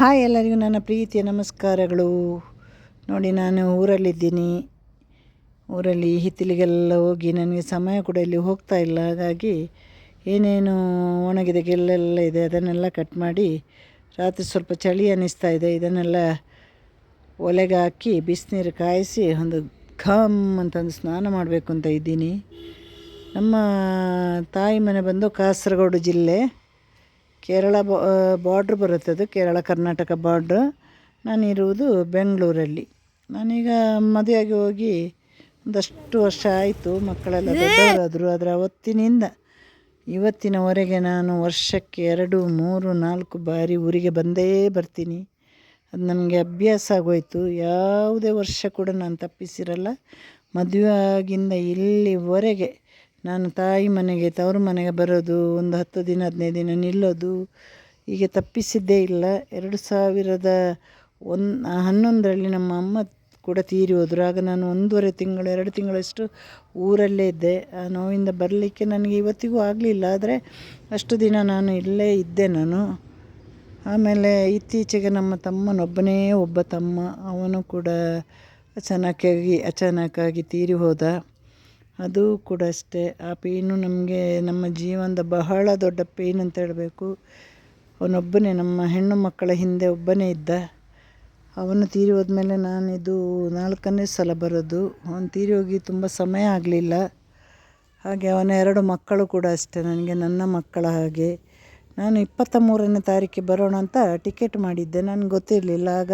Hi ಎಲ್ಲರಿಗೂ ನನ್ನ ಪ್ರೀತಿಯ ನಮಸ್ಕಾರಗಳು. ನೋಡಿ, ನಾನು ಊರಲ್ಲಿದ್ದೀನಿ. ಊರಲ್ಲಿ ಹಿತ್ತಲಿಗೆಲ್ಲ ಹೋಗಿ ನನಗೆ ಸಮಯ ಕೂಡ ಇಲ್ಲಿ ಹೋಗ್ತಾ ಇಲ್ಲ. ಹಾಗಾಗಿ ಏನೇನು ಒಣಗಿದ, ಗೆಲ್ಲೆಲ್ಲ ಇದೆ, ಅದನ್ನೆಲ್ಲ ಕಟ್ ಮಾಡಿ ರಾತ್ರಿ ಸ್ವಲ್ಪ ಚಳಿ ಅನ್ನಿಸ್ತಾ ಇದೆ. ಇದನ್ನೆಲ್ಲ ಒಲೆಗೆ ಹಾಕಿ ಬಿಸಿನೀರು ಕಾಯಿಸಿ ಒಂದು ಘಮ್ ಅಂತಂದು ಸ್ನಾನ ಮಾಡಬೇಕು ಅಂತ ಇದ್ದೀನಿ. ನಮ್ಮ ತಾಯಿ ಮನೆ ಬಂದು ಕಾಸರಗೋಡು ಜಿಲ್ಲೆ. ಕೇರಳ ಬಾರ್ಡ್ರ್ ಬರುತ್ತೆ ಅದು, ಕೇರಳ, ಕರ್ನಾಟಕ ಬಾರ್ಡ್ರ್ ನಾನಿರುವುದು ಬೆಂಗಳೂರಲ್ಲಿ. ನಾನೀಗ ಮದುವೆಯಾಗಿ ಹೋಗಿ ಒಂದಷ್ಟು ವರ್ಷ ಆಯಿತು, ಮಕ್ಕಳೆಲ್ಲ ದೊಡ್ಡವರಾದರು ಅದರ ಅವತ್ತಿನಿಂದ ಇವತ್ತಿನವರೆಗೆ ನಾನು ವರ್ಷಕ್ಕೆ ಎರಡು, ಮೂರು, ನಾಲ್ಕು ಬಾರಿ ಊರಿಗೆ ಬಂದೇ ಬರ್ತೀನಿ. ಅದು ನನಗೆ ಅಭ್ಯಾಸ ಆಗೋಯ್ತು. ಯಾವುದೇ ವರ್ಷ ಕೂಡ ನಾನು ತಪ್ಪಿಸಿರಲ್ಲ. ಮದುವೆ ಆಗಿಂದ ಇಲ್ಲಿವರೆಗೆ ನಾನು ತಾಯಿ ಮನೆಗೆ, ತವರು ಮನೆಗೆ ಬರೋದು, ಒಂದು ಹತ್ತು ದಿನ, ಹದಿನೈದು ದಿನ ನಿಲ್ಲೋದು, ಹೀಗೆ ತಪ್ಪಿಸಿದ್ದೇ ಇಲ್ಲ. ಎರಡು ಸಾವಿರದ ಒಂದು ಹನ್ನೊಂದರಲ್ಲಿ ನಮ್ಮ ಅಮ್ಮ ಕೂಡ ತೀರಿ ಹೋದರು. ಆಗ ನಾನು ಒಂದೂವರೆ ತಿಂಗಳು, ಎರಡು ತಿಂಗಳಷ್ಟು ಊರಲ್ಲೇ ಇದ್ದೆ. ಆ ನೋವಿಂದ ಬರಲಿಕ್ಕೆ ನನಗೆ ಇವತ್ತಿಗೂ ಆಗಲಿಲ್ಲ. ಆದರೆ ಅಷ್ಟು ದಿನ ನಾನು ಇಲ್ಲೇ ಇದ್ದೆ ನಾನು. ಆಮೇಲೆ ಇತ್ತೀಚೆಗೆ ನಮ್ಮ ತಮ್ಮನೊಬ್ಬನೇ ಒಬ್ಬ ತಮ್ಮ. ಅವನು ಕೂಡ ಅಚಾನಕ್ಕಾಗಿ ಅಚಾನಕ್ಕಾಗಿ ತೀರಿ ಹೋದ. ಅದು ಕೂಡ ಅಷ್ಟೇ. ಆ ಪೇಯ್ನು ನಮಗೆ ನಮ್ಮ ಜೀವನದ ಬಹಳ ದೊಡ್ಡ ಪೇಯ್ನ್ ಅಂತ ಹೇಳಬೇಕು. ಅವನೊಬ್ಬನೇ, ನಮ್ಮ ಹೆಣ್ಣು ಮಕ್ಕಳ ಹಿಂದೆ ಒಬ್ಬನೇ ಇದ್ದ. ಅವನು ತೀರಿ ಹೋದ್ಮೇಲೆ ನಾನಿದು ನಾಲ್ಕನೇ ಸಲ ಬರೋದು. ಅವನು ತೀರಿ ಹೋಗಿ ತುಂಬ ಸಮಯ ಆಗಲಿಲ್ಲ. ಹಾಗೆ ಅವನ ಎರಡು ಮಕ್ಕಳು ಕೂಡ ಅಷ್ಟೇ, ನನಗೆ ನನ್ನ ಮಕ್ಕಳ ಹಾಗೆ. ನಾನು ಇಪ್ಪತ್ತ ಮೂರನೇ ತಾರೀಕಿಗೆ ಬರೋಣ ಅಂತ ಟಿಕೆಟ್ ಮಾಡಿದ್ದೆ. ನನಗೆ ಗೊತ್ತಿರಲಿಲ್ಲ. ಆಗ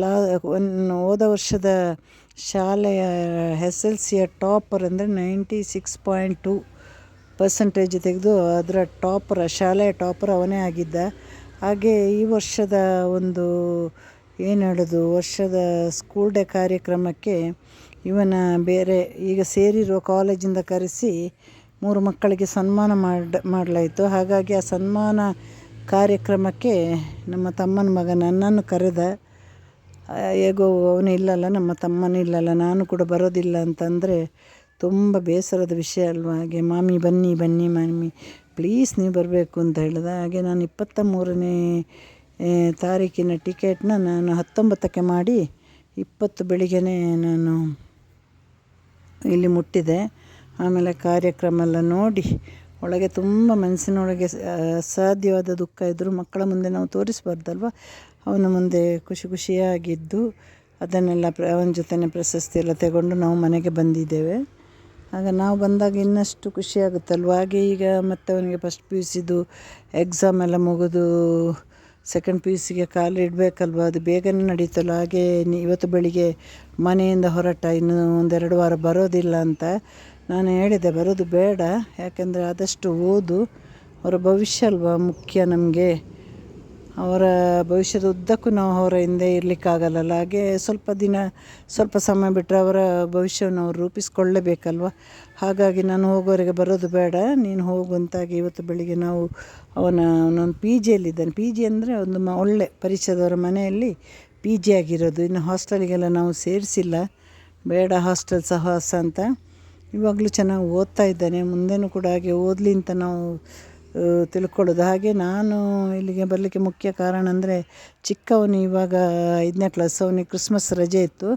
ಲಾ, ಒನ್, ಹೋದ ವರ್ಷದ ಶಾಲೆಯ ಎಸ್ ಎಲ್ ಸಿಯ ಟಾಪರ್ ಅಂದರೆ ninety six point two percentage ತೆಗೆದು ಅದರ ಟಾಪರ್, ಶಾಲೆಯ ಟಾಪರ್ ಅವನೇ ಆಗಿದ್ದ. ಹಾಗೆ ಈ ವರ್ಷದ ಒಂದು, ಏನು ಹೇಳೋದು, ವರ್ಷದ ಸ್ಕೂಲ್ ಡೇ ಕಾರ್ಯಕ್ರಮಕ್ಕೆ ಇವನ ಬೇರೆ ಈಗ ಸೇರಿರುವ ಕಾಲೇಜಿಂದ ಕರೆಸಿ ಮೂರು ಮಕ್ಕಳಿಗೆ ಸನ್ಮಾನ ಮಾಡಿ ಮಾಡಲಾಯಿತು. ಹಾಗಾಗಿ ಆ ಸನ್ಮಾನ ಕಾರ್ಯಕ್ರಮಕ್ಕೆ ನಮ್ಮ ತಮ್ಮನ ಮಗ ನನ್ನನ್ನು ಕರೆದ, ಹೇಗೋ ಅವನು ಇಲ್ಲಲ್ಲ, ನಮ್ಮ ತಮ್ಮನೂ ಇಲ್ಲಲ್ಲ, ನಾನು ಕೂಡ ಬರೋದಿಲ್ಲ ಅಂತಂದರೆ ತುಂಬ ಬೇಸರದ ವಿಷಯ ಅಲ್ವಾ? ಹಾಗೆ, ಮಾಮಿ, ಬನ್ನಿ ಬನ್ನಿ, ಮಾಮಿ, ಪ್ಲೀಸ್ ನೀವು ಬರಬೇಕು ಅಂತ ಹೇಳಿದ. ಹಾಗೆ ನಾನು ಇಪ್ಪತ್ತ ಮೂರನೇ ತಾರೀಕಿನ ಟಿಕೆಟ್ನ ನಾನು ಹತ್ತೊಂಬತ್ತಕ್ಕೆ ಮಾಡಿ ಇಪ್ಪತ್ತು ಬೆಳಿಗ್ಗೆನೇ ನಾನು ಇಲ್ಲಿ ಮುಟ್ಟಿದೆ. ಆಮೇಲೆ ಕಾರ್ಯಕ್ರಮ ಎಲ್ಲ ನೋಡಿ ಒಳಗೆ ತುಂಬ ಮನಸ್ಸಿನೊಳಗೆ ಅಸಾಧ್ಯವಾದ ದುಃಖ ಇದ್ದರೂ ಮಕ್ಕಳ ಮುಂದೆ ನಾವು ತೋರಿಸಬಾರ್ದಲ್ವ? ಅವನ ಮುಂದೆ ಖುಷಿ ಖುಷಿಯಾಗಿದ್ದು ಅದನ್ನೆಲ್ಲ ಪ್ರ, ಅವನ ಜೊತೆನೇ ಪ್ರಶಸ್ತಿ ಎಲ್ಲ ತಗೊಂಡು ನಾವು ಮನೆಗೆ ಬಂದಿದ್ದೇವೆ. ಆಗ ನಾವು ಬಂದಾಗ ಇನ್ನಷ್ಟು ಖುಷಿಯಾಗುತ್ತಲ್ವ ಹಾಗೆ ಈಗ ಮತ್ತೆ ಅವನಿಗೆ ಫಸ್ಟ್ ಪಿ ಯು ಸಿದು ಎಕ್ಸಾಮ್ ಎಲ್ಲ ಮುಗಿದು ಸೆಕೆಂಡ್ ಪಿ ಯು ಸಿಗೆ ಕಾಲು ಇಡಬೇಕಲ್ವ? ಅದು ಬೇಗನೆ ನಡೀತಲ್ಲ ಹಾಗೆ ಇವತ್ತು ಬೆಳಿಗ್ಗೆ ಮನೆಯಿಂದ ಹೊರಟ ಇನ್ನು ಒಂದೆರಡು ವಾರ ಬರೋದಿಲ್ಲ ಅಂತ. ನಾನು ಹೇಳಿದೆ, ಬರೋದು ಬೇಡ. ಯಾಕೆಂದರೆ ಆದಷ್ಟು ಓದು. ಅವರ ಭವಿಷ್ಯ ಅಲ್ವಾ ಮುಖ್ಯ ನಮಗೆ. ಅವರ ಭವಿಷ್ಯದ ಉದ್ದಕ್ಕೂ ನಾವು ಅವರ ಹಿಂದೆ ಇರಲಿಕ್ಕಾಗಲ್ಲಲ್ಲ. ಹಾಗೆ ಸ್ವಲ್ಪ ದಿನ, ಸ್ವಲ್ಪ ಸಮಯ ಬಿಟ್ಟರೆ ಅವರ ಭವಿಷ್ಯವನ್ನು ಅವರು ರೂಪಿಸ್ಕೊಳ್ಳೇಬೇಕಲ್ವ? ಹಾಗಾಗಿ ನಾನು ಹೋಗೋವರೆಗೆ ಬರೋದು ಬೇಡ. ನೀನು ಹೋಗು ಅಂತಾಗಿ ಇವತ್ತು ಬೆಳಿಗ್ಗೆ ನಾವು ಅವನ, ಅವನೊಂದು ಪಿ ಜಿಯಲ್ಲಿದ್ದಾನೆ. ಪಿ ಜಿ ಅಂದರೆ ಒಂದು ಮ, ಒಳ್ಳೆ ಪರಿಚಯದವರ ಮನೆಯಲ್ಲಿ ಪಿ ಜಿ ಆಗಿರೋದು ಇನ್ನು ಹಾಸ್ಟೆಲಿಗೆಲ್ಲ ನಾವು ಸೇರಿಸಿಲ್ಲ. ಬೇಡ ಹಾಸ್ಟೆಲ್ ಸಹವಾಸ ಅಂತ. ಇವಾಗಲೂ ಚೆನ್ನಾಗಿ ಓದ್ತಾ ಇದ್ದಾನೆ. ಮುಂದೆನೂ ಕೂಡ ಹಾಗೆ ಓದಲಿ ಅಂತ ನಾವು ತಿಳ್ಕೊಳ್ಳೋದು. ಹಾಗೆ ನಾನು ಇಲ್ಲಿಗೆ ಬರಲಿಕ್ಕೆ ಮುಖ್ಯ ಕಾರಣ ಅಂದರೆ ಚಿಕ್ಕವನು ಇವಾಗ ಐದನೇ ಕ್ಲಾಸ್ ಅವನಿಗೆ ಕ್ರಿಸ್ಮಸ್ ರಜೆ ಇತ್ತು.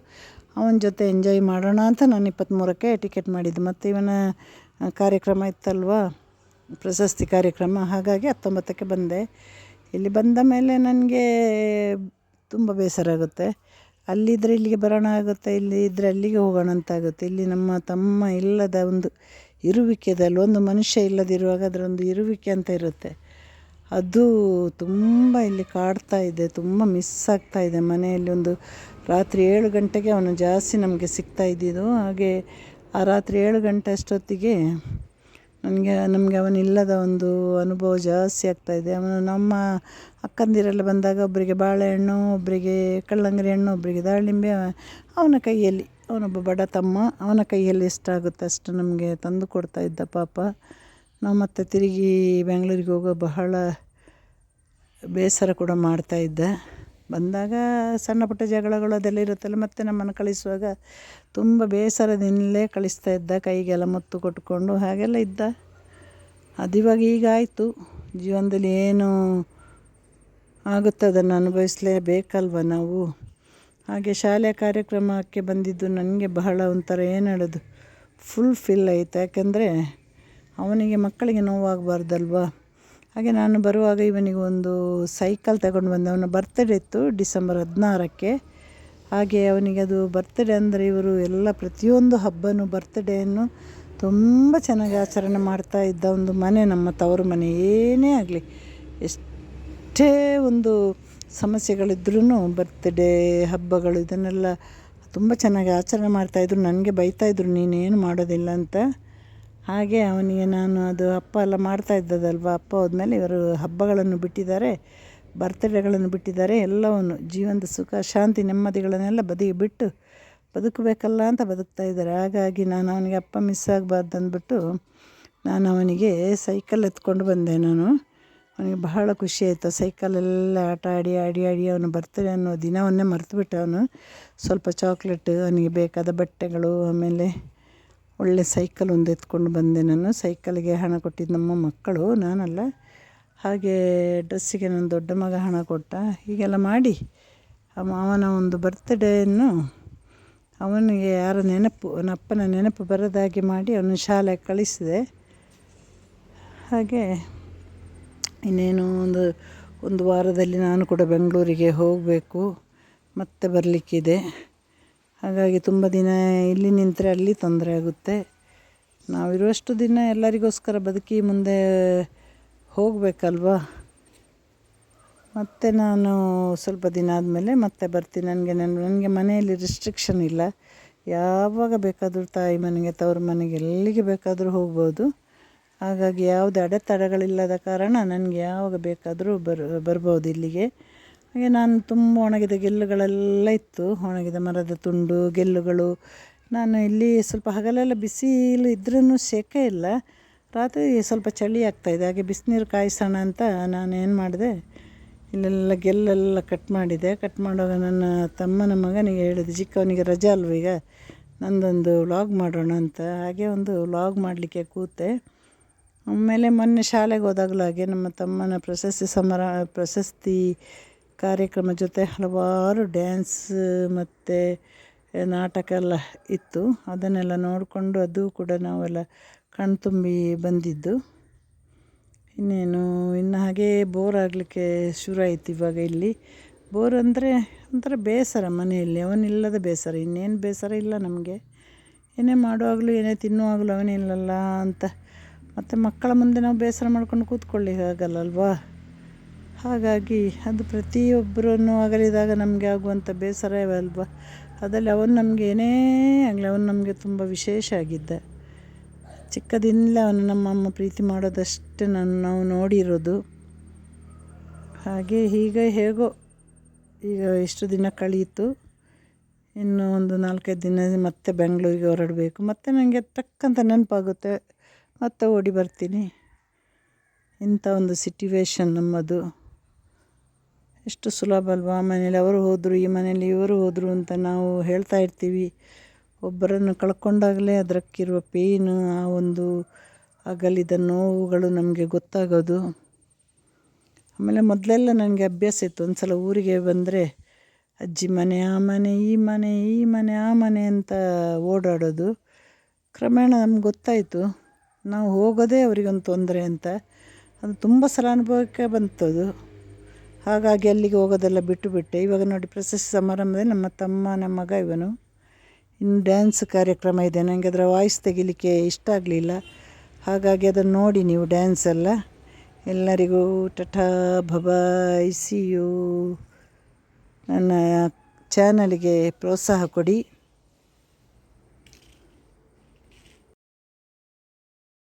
ಅವನ ಜೊತೆ ಎಂಜಾಯ್ ಮಾಡೋಣ ಅಂತ ನಾನು ಇಪ್ಪತ್ತ್ಮೂರಕ್ಕೆ ಟಿಕೆಟ್ ಮಾಡಿದ್ದು. ಮತ್ತು ಇವನ ಕಾರ್ಯಕ್ರಮ ಇತ್ತಲ್ವ? ಪ್ರಶಸ್ತಿ ಕಾರ್ಯಕ್ರಮ. ಹಾಗಾಗಿ ಹತ್ತೊಂಬತ್ತಕ್ಕೆ ಬಂದೆ. ಇಲ್ಲಿ ಬಂದ ಮೇಲೆ ನನಗೆ ತುಂಬ ಬೇಸರ ಆಗುತ್ತೆ. ಅಲ್ಲಿದ್ದರೆ ಇಲ್ಲಿಗೆ ಬರೋಣ ಆಗುತ್ತೆ, ಇಲ್ಲಿ ಇದ್ದರೆ ಅಲ್ಲಿಗೆ ಹೋಗೋಣ ಅಂತ ಆಗುತ್ತೆ. ಇಲ್ಲಿ ನಮ್ಮ ತಮ್ಮ ಇಲ್ಲದ ಒಂದು ಇರುವಿಕೆದಲ್ಲಿ, ಒಂದು ಮನುಷ್ಯ ಇಲ್ಲದಿರುವಾಗ ಅದರೊಂದು ಇರುವಿಕೆ ಅಂತ ಇರುತ್ತೆ. ಅದು ತುಂಬ ಇಲ್ಲಿ ಕಾಡ್ತಾ ಇದೆ, ತುಂಬ ಮಿಸ್ ಆಗ್ತಾ ಇದೆ. ಮನೆಯಲ್ಲಿ ಒಂದು ರಾತ್ರಿ ಏಳು ಗಂಟೆಗೆ ಅವನು ಜಾಸ್ತಿ ನಮಗೆ ಸಿಗ್ತಾ ಇದ್ದಿದ್ದು. ಹಾಗೆ ಆ ರಾತ್ರಿ ಏಳು ಗಂಟೆ ಅಷ್ಟೊತ್ತಿಗೆ ನನಗೆ, ನಮಗೆ ಅವನಿಲ್ಲದ ಒಂದು ಅನುಭವ ಜಾಸ್ತಿ ಆಗ್ತಾಯಿದೆ ಅವನು ನಮ್ಮ ಅಕ್ಕಂದಿರೆಲ್ಲ ಬಂದಾಗ ಒಬ್ಬರಿಗೆ ಬಾಳೆಹಣ್ಣು ಒಬ್ಬರಿಗೆ ಕಲ್ಲಂಗಡಿ ಹಣ್ಣು ಒಬ್ಬರಿಗೆ ದಾಳಿಂಬೆ, ಅವನ ಕೈಯಲ್ಲಿ, ಅವನೊಬ್ಬ ಬಡ ತಮ್ಮ, ಅವನ ಕೈಯಲ್ಲಿ ಎಷ್ಟಾಗುತ್ತೆ ಅಷ್ಟು ನಮಗೆ ತಂದು ಕೊಡ್ತಾ ಇದ್ದ ಪಾಪ. ನಾವು ಮತ್ತೆ ತಿರುಗಿ ಬೆಂಗಳೂರಿಗೆ ಹೋಗೋ ಬಹಳ ಬೇಸರ ಕೂಡ ಮಾಡ್ತಾಯಿದ್ದ ಬಂದಾಗ ಸಣ್ಣ ಪುಟ್ಟ ಜಗಳಗಳು ಅದೆಲ್ಲ ಇರುತ್ತಲ್ಲ, ಮತ್ತು ನಮ್ಮನ್ನು ಕಳಿಸುವಾಗ ತುಂಬ ಬೇಸರದಿಂದಲೇ ಕಳಿಸ್ತಾ ಇದ್ದ, ಕೈಗೆಲ್ಲ ಮುತ್ತು ಕೊಟ್ಕೊಂಡು ಹಾಗೆಲ್ಲ ಇದ್ದ. ಅದು ಇವಾಗ ಈಗ ಆಯಿತು. ಜೀವನದಲ್ಲಿ ಏನು ಆಗುತ್ತೆ ಅದನ್ನು ಅನುಭವಿಸಲೇಬೇಕಲ್ವ ನಾವು? ಹಾಗೆ ಶಾಲೆಯ ಕಾರ್ಯಕ್ರಮಕ್ಕೆ ಬಂದಿದ್ದು ನನಗೆ ಬಹಳ ಒಂಥರ ಏನು ಹೇಳೋದು ಫುಲ್ ಫಿಲ್ ಆಯಿತು. ಯಾಕೆಂದರೆ ಅವನಿಗೆ ಮಕ್ಕಳಿಗೆ ನೋವಾಗಬಾರ್ದಲ್ವ? ಹಾಗೆ ನಾನು ಬರುವಾಗ ಇವನಿಗೆ ಒಂದು ಸೈಕಲ್ ತಗೊಂಡು ಬಂದೆ. ಅವನ ಬರ್ತ್ಡೇ ಇತ್ತು ಡಿಸೆಂಬರ್ ಹದಿನಾರಕ್ಕೆ. ಹಾಗೆ ಅವನಿಗೆ ಅದು ಬರ್ತ್ಡೇ ಅಂದರೆ ಇವರು ಎಲ್ಲ ಪ್ರತಿಯೊಂದು ಹಬ್ಬನೂ ಬರ್ತ್ಡೇಯನ್ನು ತುಂಬ ಚೆನ್ನಾಗಿ ಆಚರಣೆ ಮಾಡ್ತಾ ಇದ್ದ ಒಂದು ಮನೆ ನಮ್ಮ ತವರು ಮನೆ. ಏನೇ ಆಗಲಿ, ಎಷ್ಟೇ ಒಂದು ಸಮಸ್ಯೆಗಳಿದ್ರೂ ಬರ್ತ್ಡೇ ಹಬ್ಬಗಳು ಇದನ್ನೆಲ್ಲ ತುಂಬ ಚೆನ್ನಾಗಿ ಆಚರಣೆ ಮಾಡ್ತಾಯಿದ್ರು ನನಗೆ ಬೈತಾಯಿದ್ರು ನೀನೇನು ಮಾಡೋದಿಲ್ಲ ಅಂತ. ಹಾಗೆ ಅವನಿಗೆ ನಾನು ಅದು ಅಪ್ಪ ಎಲ್ಲ ಮಾಡ್ತಾ ಇದ್ದದಲ್ವ? ಅಪ್ಪ ಹೋದ್ಮೇಲೆ ಇವರು ಹಬ್ಬಗಳನ್ನು ಬಿಟ್ಟಿದ್ದಾರೆ, ಬರ್ತಡೇಗಳನ್ನು ಬಿಟ್ಟಿದ್ದಾರೆ. ಎಲ್ಲವನ್ನು ಜೀವನದ ಸುಖ, ಶಾಂತಿ, ನೆಮ್ಮದಿಗಳನ್ನೆಲ್ಲ ಬದಿಗೆ ಬಿಟ್ಟು ಬದುಕಬೇಕಲ್ಲ ಅಂತ ಬದುಕ್ತಾ ಇದ್ದಾರೆ. ಹಾಗಾಗಿ ನಾನು ಅವನಿಗೆ ಅಪ್ಪ ಮಿಸ್ ಆಗಬಾರ್ದು ಅಂದ್ಬಿಟ್ಟು ನಾನು ಅವನಿಗೆ ಸೈಕಲ್ ಎತ್ಕೊಂಡು ಬಂದೆ ನಾನು. ಅವನಿಗೆ ಬಹಳ ಖುಷಿ ಆಯಿತು. ಸೈಕಲೆಲ್ಲ ಆಟ ಆಡಿ ಆಡಿ ಆಡಿ ಅವನು ಬರ್ತಾರೆ ಅನ್ನೋ ದಿನವನ್ನೇ ಮರೆತುಬಿಟ್ಟ ಅವನು ಸ್ವಲ್ಪ ಚಾಕ್ಲೇಟ್ ಅವನಿಗೆ ಬೇಕಾದ ಬಟ್ಟೆಗಳು, ಆಮೇಲೆ ಒಳ್ಳೆ ಸೈಕಲ್ ಒಂದು ಎತ್ಕೊಂಡು ಬಂದೆ ನಾನು. ಸೈಕಲ್ಗೆ ಹಣ ಕೊಟ್ಟಿದ್ದು ನಮ್ಮ ಮಕ್ಕಳು, ನಾನಲ್ಲ. ಹಾಗೆ ಡ್ರೆಸ್ಸಿಗೆ ನನ್ನ ದೊಡ್ಡ ಮಗ ಹಣ ಕೊಟ್ಟ. ಹೀಗೆಲ್ಲ ಮಾಡಿ ಆ ಮಾವನ ಒಂದು ಬರ್ತ್ಡೇಯನ್ನು ಅವನಿಗೆ ಯಾರ ನೆನಪು ಅಪ್ಪನ ನೆನಪು ಬರದಾಗೆ ಮಾಡಿ ಅವನ ಶಾಲೆಗೆ ಕಳಿಸಿದೆ. ಹಾಗೆ ಇನ್ನೇನು ಒಂದು ಒಂದು ವಾರದಲ್ಲಿ ನಾನು ಕೂಡ ಬೆಂಗಳೂರಿಗೆ ಹೋಗಬೇಕು. ಮತ್ತೆ ಬರಲಿಕ್ಕಿದೆ. ಹಾಗಾಗಿ ತುಂಬ ದಿನ ಇಲ್ಲಿ ನಿಂತರೆ ಅಲ್ಲಿ ತೊಂದರೆ ಆಗುತ್ತೆ. ನಾವಿರುವಷ್ಟು ದಿನ ಎಲ್ಲರಿಗೋಸ್ಕರ ಬದುಕಿ ಮುಂದೆ ಹೋಗಬೇಕಲ್ವಾ? ಮತ್ತೆ ನಾನು ಸ್ವಲ್ಪ ದಿನ ಆದಮೇಲೆ ಮತ್ತೆ ಬರ್ತೀನಿ. ನನಗೆ ನನ್ನ ನನಗೆ ಮನೆಯಲ್ಲಿ ರಿಸ್ಟ್ರಿಕ್ಷನ್ ಇಲ್ಲ. ಯಾವಾಗ ಬೇಕಾದರೂ ತಾಯಿ ಮನೆಗೆ, ತವ್ರ ಮನೆಗೆ ಎಲ್ಲಿಗೆ ಬೇಕಾದರೂ ಹೋಗ್ಬೋದು. ಹಾಗಾಗಿ ಯಾವುದೇ ಅಡೆತಡೆಗಳಿಲ್ಲದ ಕಾರಣ ನನಗೆ ಯಾವಾಗ ಬೇಕಾದರೂ ಬರ್, ಬರ್ಬೋದು ಇಲ್ಲಿಗೆ. ಹಾಗೆ ನಾನು ತುಂಬ ಒಣಗಿದ ಗೆಲ್ಲುಗಳೆಲ್ಲ ಇತ್ತು. ಒಣಗಿದ ಮರದ ತುಂಡು, ಗೆಲ್ಲುಗಳು. ನಾನು ಇಲ್ಲಿ ಸ್ವಲ್ಪ ಹಗಲೆಲ್ಲ ಬಿಸಿಲು ಇದ್ರೂ ಸೆಕೆ ಇಲ್ಲ. ರಾತ್ರಿ ಸ್ವಲ್ಪ ಚಳಿ ಆಗ್ತಾಯಿದೆ ಹಾಗೆ ಬಿಸಿನೀರು ಕಾಯಿಸೋಣ ಅಂತ ನಾನು ಏನು ಮಾಡಿದೆ, ಇಲ್ಲೆಲ್ಲ ಗೆಲ್ಲೆಲ್ಲ ಕಟ್ ಮಾಡಿದೆ. ಕಟ್ ಮಾಡುವಾಗ ನನ್ನ ತಮ್ಮನ ಮಗನಿಗೆ ಹೇಳಿದೆ, ಚಿಕ್ಕವನಿಗೆ ರಜಾ ಅಲ್ವ ಈಗ? ನಂದೊಂದು ವ್ಲಾಗ್ ಮಾಡೋಣ ಅಂತ. ಹಾಗೆ ಒಂದು ವ್ಲಾಗ್ ಮಾಡಲಿಕ್ಕೆ ಕೂತೆ. ಆಮೇಲೆ ಮೊನ್ನೆ ಶಾಲೆಗೆ ಹೋದಾಗಲೂ ಹಾಗೆ ನಮ್ಮ ತಮ್ಮನ ಪ್ರಶಸ್ತಿ ಸಮರ, ಪ್ರಶಸ್ತಿ ಕಾರ್ಯಕ್ರಮ ಜೊತೆ ಹಲವಾರು ಡ್ಯಾನ್ಸ್ ಮತ್ತು ನಾಟಕ ಎಲ್ಲ ಇತ್ತು. ಅದನ್ನೆಲ್ಲ ನೋಡಿಕೊಂಡು ಅದು ಕೂಡ ನಾವೆಲ್ಲ ಕಣ್ತುಂಬಿ ಬಂದಿದ್ದು. ಇನ್ನೇನು, ಇನ್ನು ಹಾಗೇ ಬೋರ್ ಆಗಲಿಕ್ಕೆ ಶುರು ಆಯಿತು ಇವಾಗ ಇಲ್ಲಿ. ಬೋರ್ ಅಂದರೆ ಒಂಥರ ಬೇಸರ ಮನೆಯಲ್ಲಿ, ಅವನಿಲ್ಲದ ಬೇಸರ. ಇನ್ನೇನು ಬೇಸರ ಇಲ್ಲ ನಮಗೆ. ಏನೇ ಮಾಡುವಾಗಲೂ, ಏನೇ ತಿನ್ನುವಾಗಲೂ ಅವನಿಲ್ಲಲ್ಲ ಅಂತ. ಮತ್ತು ಮಕ್ಕಳ ಮುಂದೆ ನಾವು ಬೇಸರ ಮಾಡ್ಕೊಂಡು ಕೂತ್ಕೊಳ್ಳಿ ಆಗಲ್ಲಲ್ವಾ ಹಾಗಾಗಿ ಅದು ಪ್ರತಿಯೊಬ್ಬರನ್ನು ಅಗಲಿದಾಗ ನಮಗೆ ಆಗುವಂಥ ಬೇಸರವೇ ಅಲ್ವಾ? ಅದರಲ್ಲಿ ಅವನು ನಮಗೆ ಏನೇ ಆಗಲಿ, ಅವನು ನಮಗೆ ತುಂಬ ವಿಶೇಷ ಆಗಿದ್ದ. ಚಿಕ್ಕದಿಂದಲೇ ಅವನು ನಮ್ಮಮ್ಮ ಪ್ರೀತಿ ಮಾಡೋದಷ್ಟೇ ನಾನು, ನಾವು ನೋಡಿರೋದು. ಹಾಗೆ ಈಗ ಹೇಗೋ, ಈಗ ಎಷ್ಟು ದಿನ ಕಳೀತು. ಇನ್ನು ಒಂದು ನಾಲ್ಕೈದು ದಿನ ಮತ್ತೆ ಬೆಂಗಳೂರಿಗೆ ಹೊರಡಬೇಕು. ಮತ್ತೆ ನನಗೆ ಟಕ್ಕಂತ ನೆನಪಾಗುತ್ತೆ. ಮತ್ತೆ ಓಡಿ ಬರ್ತೀನಿ. ಇಂಥ ಒಂದು ಸಿಟ್ಯುವೇಶನ್ ನಮ್ಮದು. ಎಷ್ಟು ಸುಲಭ ಅಲ್ವಾ? ಮನೇಲಿ ಅವರು ಹೋದರು, ಈ ಮನೇಲಿ ಇವರು ಹೋದರು ಅಂತ ನಾವು ಹೇಳ್ತಾ ಇರ್ತೀವಿ. ಒಬ್ಬರನ್ನು ಕಳ್ಕೊಂಡಾಗಲೇ ಅದಕ್ಕಿರುವ ಪೇಯ್ನು ಆ ಒಂದು ಅಗಲಿದ ನೋವುಗಳು ನಮಗೆ ಗೊತ್ತಾಗೋದು. ಆಮೇಲೆ ಮೊದಲೆಲ್ಲ ನನಗೆ ಅಭ್ಯಾಸ ಇತ್ತು. ಒಂದು ಸಲ ಊರಿಗೆ ಬಂದರೆ, ಅಜ್ಜಿ ಮನೆ, ಆ ಮನೆ, ಈ ಮನೆ ಈ ಮನೆ, ಆ ಮನೆ ಅಂತ ಓಡಾಡೋದು. ಕ್ರಮೇಣ ನಮ್ಗೆ ಗೊತ್ತಾಯಿತು. ನಾವು ಹೋಗೋದೇ ಅವರಿಗೊಂದು ತೊಂದರೆ ಅಂತ. ಅದು ತುಂಬ ಸಲ ಅನುಭವಕ್ಕೆ ಬಂತದು. ಹಾಗಾಗಿ ಅಲ್ಲಿಗೆ ಹೋಗೋದೆಲ್ಲ ಬಿಟ್ಟು ಬಿಟ್ಟೆ ಇವಾಗ ನೋಡಿ, ಪ್ರಶಸ್ತಿ ಸಮಾರಂಭದಲ್ಲಿ ನಮ್ಮ ತಮ್ಮ, ನಮ್ಮ ಮಗ ಇವನು. ಇನ್ನು ಡ್ಯಾನ್ಸ್ ಕಾರ್ಯಕ್ರಮ ಇದೆ. ನನಗೆ ಅದರ ವಾಯ್ಸ್ ತೆಗಿಲಿಕ್ಕೆ ಇಷ್ಟ ಆಗಲಿಲ್ಲ. ಹಾಗಾಗಿ ಅದನ್ನು ನೋಡಿ ನೀವು ಡ್ಯಾನ್ಸ್ ಎಲ್ಲ. ಎಲ್ಲರಿಗೂ ಟಟಾ ಸಿ ಯು ನನ್ನ ಚಾನಲಿಗೆ ಪ್ರೋತ್ಸಾಹ ಕೊಡಿ.